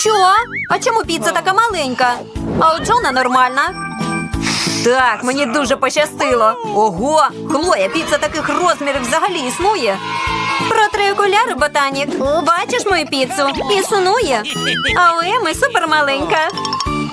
Що? А чому піца така маленька? А у Джона нормальна. Так, мені дуже пощастило. Ого, Хлоя, піца таких розмірів взагалі існує. Протри окуляри, ботанік. Бачиш мою піцу? Існує. А у Еми супермаленька.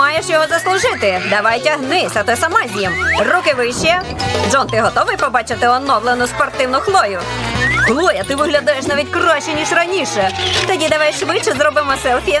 Маєш його заслужити. Давай тягнись, а то сама з'їм. Руки вище. Джон, ти готовий побачити оновлену спортивну хлою? Хлоя, ти виглядаєш навіть краще, ніж раніше. Тоді давай швидше зробимо селфі.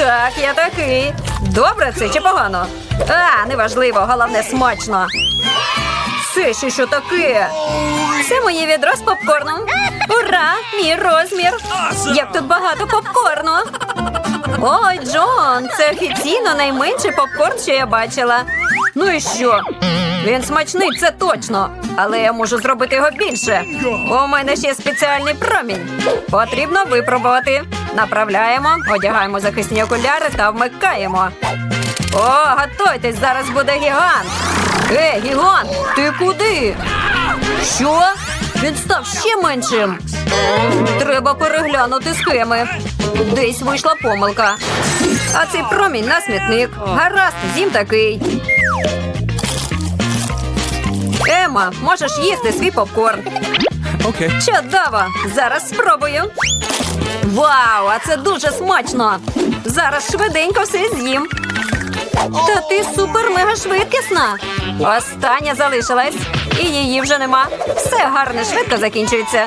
Так, я такий. Добре це чи погано? А, неважливо, головне смачно. Це ще що таке? Це моє відро з попкорном. Ура! Мій розмір. Як тут багато попкорну. Ой, Джон, це офіційно найменший попкорн, що я бачила. Ну і що? Він смачний, це точно. Але я можу зробити його більше. У мене ще спеціальний промінь. Потрібно випробувати. Направляємо, одягаємо захисні окуляри та вмикаємо. О, готуйтесь, зараз буде гігант. Ей, гігант, ти куди? Що? Він став ще меншим. Треба переглянути схеми. Десь вийшла помилка. А цей промінь на смітник. Гаразд, зім такий. Ема, можеш їсти свій попкорн. Okay. Чудово! Зараз спробую. Вау, а це дуже смачно! Зараз швиденько все з'їм. Та ти супер мега швидкісна. Остання залишилась. І її вже нема. Все гарно, швидко закінчується.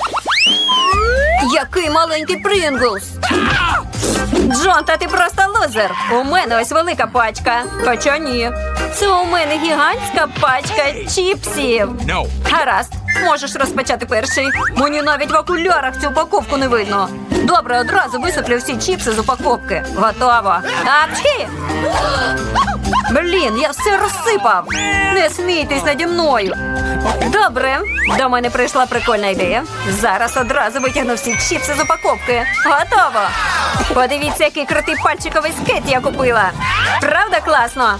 Який маленький Прінглс! Джон, та ти просто лузер. У мене ось велика пачка. Хоча ні. Це у мене гігантська пачка чіпсів. No. Гаразд, можеш розпочати перший. Мені навіть в окулярах цю упаковку не видно. Добре, одразу висиплю всі чіпси з упаковки. Готово. Апчхі! Блін, я все розсипав. Не смійтесь наді мною. Добре, до мене прийшла прикольна ідея. Зараз одразу витягну всі чіпси з упаковки. Готово. Подивіться, який крутий пальчиковий скейт я купила. Правда класно?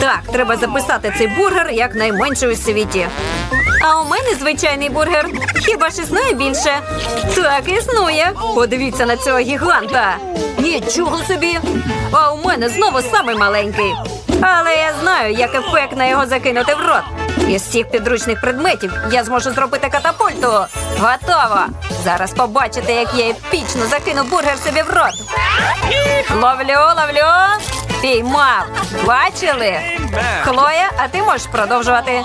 Так, треба записати цей бургер як найменший у світі. А у мене звичайний бургер. Хіба ж існує більше? Так, існує. Подивіться на цього гіганта. Нічого собі. А у мене знову самий маленький. Але я знаю, як ефектно його закинути в рот. Із всіх підручних предметів я зможу зробити катапульту. Готово. Зараз побачите, як я епічно закину бургер собі в рот. Ловлю, ловлю. Піймав. Бачили? Хлоя, а ти можеш продовжувати.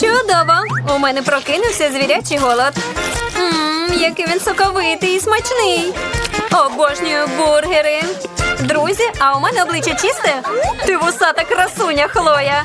Чудово! У мене прокинувся звірячий голод. Ммм, який він соковитий і смачний. Обожнюю бургери. Друзі, а у мене обличчя чисте? Ти вусата красуня, Хлоя.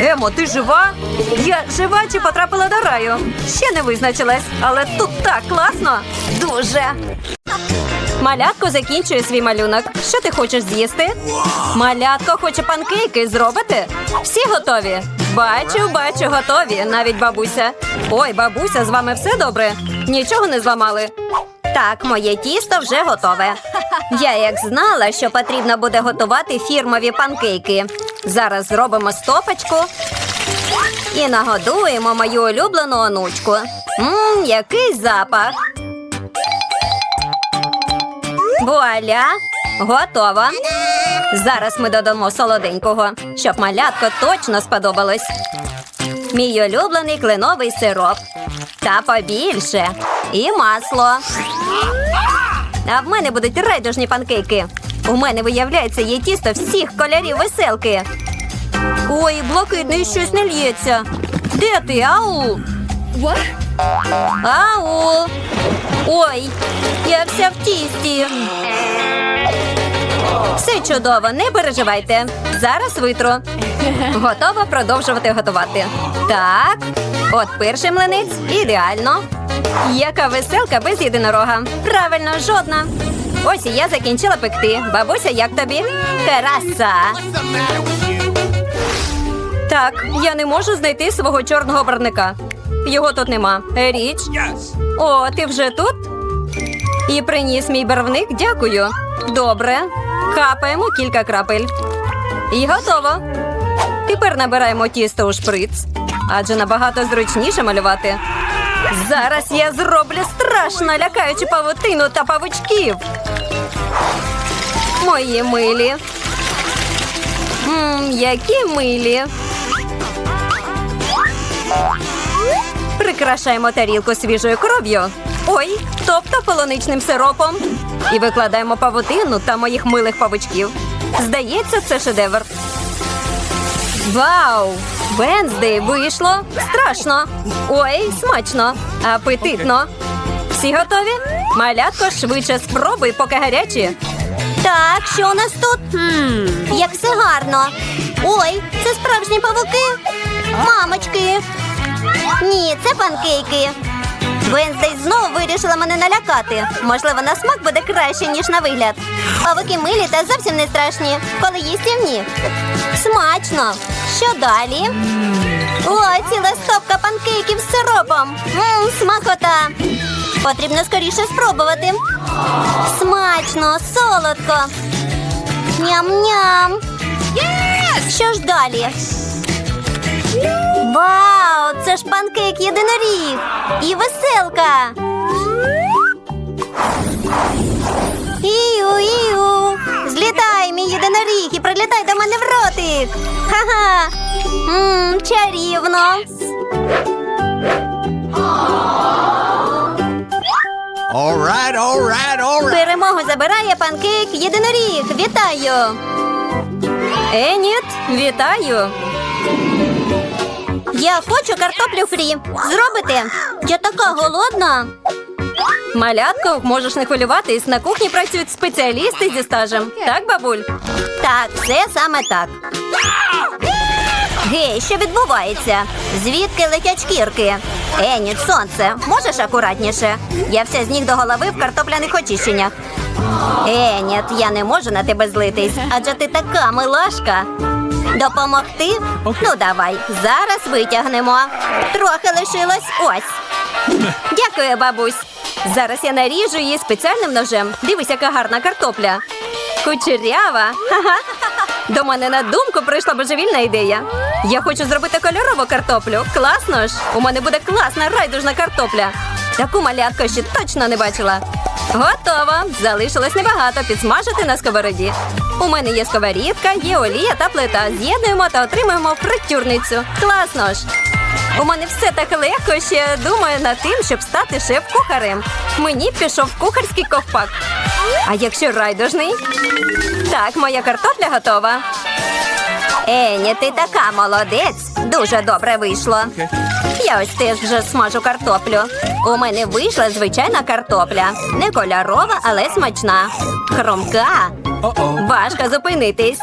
Емо, ти жива? Я жива чи потрапила до раю? Ще не визначилась, але тут так класно. Дуже. Малятко закінчує свій малюнок. Що ти хочеш з'їсти? Малятко хоче панкейки зробити? Всі готові? Бачу, бачу, готові. Навіть бабуся. Ой, бабуся, з вами все добре? Нічого не зламали. Так, моє тісто вже готове. Я як знала, що потрібно буде готувати фірмові панкейки. Зараз зробимо стопочку і нагодуємо мою улюблену онучку. Мм, який запах. Вуаля! Готово. Зараз ми додамо солоденького, щоб малятко точно сподобалось. Мій улюблений кленовий сироп. Та побільше. І масло. А в мене будуть райдужні панкейки. У мене, виявляється, є тісто всіх кольорів веселки. Ой, блакитний щось не лється. Де ти, ау? Ау. Ой, я вся в тісті. Все чудово, не переживайте. Зараз витру. Готова продовжувати готувати. Так, от перший млинець ідеально. Яка веселка без єдинорога. Правильно, жодна. Ось і я закінчила пекти. Бабуся, як тобі? Краса. Так, я не можу знайти свого чорного барника. Його тут нема. Річ. О, ти вже тут? І приніс мій барвник, дякую. Добре. Капаємо кілька крапель. І готово. Тепер набираємо тісто у шприц, адже набагато зручніше малювати. Зараз я зроблю страшно лякаючу павутину та павучків. Мої милі. Мм, які милі. Прикрашаємо тарілку свіжою кров'ю. Ой, тобто полуничним сиропом. І викладаємо павутину та моїх милих павучків. Здається, це шедевр. Вау! Венздей вийшло страшно. Ой, смачно, апетитно. Всі готові? Малятко, швидше спробуй, поки гарячі. Так, що у нас тут? Хм, як все гарно. Ой, це справжні павуки. Мамочки. Ні, це панкейки. Венздей знову вирішила мене налякати. Можливо, на смак буде краще, ніж на вигляд. Павуки милі та зовсім не страшні, коли їстівні. Смачно. Що далі? О, ціла стопка панкейків з сиропом. Мм, смакота. Потрібно скоріше спробувати. Смачно, солодко. Ням-ням. Що ж далі? Вау! Це ж панкейк єдиноріг! І веселка! Іу, іу! Злітай, мій єдиноріг, і прилітай до мене в ротик! Ха-ха! Мм, чарівно! All right, all. Перемогу забирає панкейк єдиноріг! Вітаю! Еніт, вітаю! Я хочу картоплю фрі. Зробите? Я така голодна. Малятко, можеш не хвилюватись. На кухні працюють спеціалісти зі стажем. Так, бабуль? Так, це саме так. Гей, що відбувається? Звідки летять шкірки? Еніт, сонце, можеш акуратніше? Я вся з ніг до голови в картопляних очищеннях. Еніт, я не можу на тебе злитись, адже ти така милашка. Допомогти? Ну, давай, зараз витягнемо. Трохи лишилось ось. Дякую, бабусь. Зараз я наріжу її спеціальним ножем. Дивись, яка гарна картопля. Кучерява. Ха-ха. До мене на думку прийшла божевільна ідея. Я хочу зробити кольорову картоплю. Класно ж! У мене буде класна райдужна картопля. Таку малятку ще точно не бачила. Готово! Залишилось небагато підсмажити на сковороді. У мене є сковорідка, є олія та плита. З'єднуємо та отримуємо фритюрницю. Класно ж! У мене все так легко, ще думаю над тим, щоб стати шеф-кухарем. Мені пішов кухарський ковпак. А якщо райдужний? Так, моя картопля готова. Ені, ти така молодець. Дуже добре вийшло. Я ось теж вже смажу картоплю. У мене вийшла звичайна картопля. Не кольорова, але смачна. Хромка. Важко зупинитись.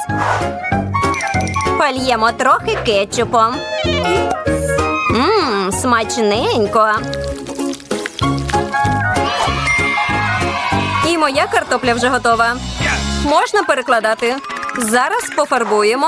Польємо трохи кетчупом. Мм, смачненько. І моя картопля вже готова. Можна перекладати. Зараз пофарбуємо.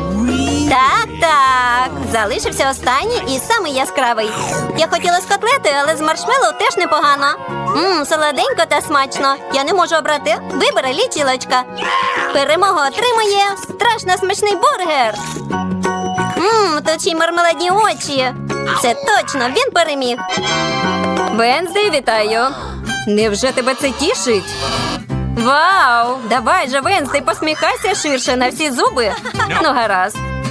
Так, так. Залишився останній і самий яскравий. Я хотіла з котлети, але з маршмеллоу теж непогано. Мм, солоденько та смачно. Я не можу обрати. Вибери лічилочка. Перемогу отримує страшно смачний бургер. Мм, тут мармеладні очі. Це точно він переміг. Венздей, вітаю. Невже тебе це тішить? Вау! Давай же, Венстей, посміхайся ширше на всі зуби. Ну, гаразд.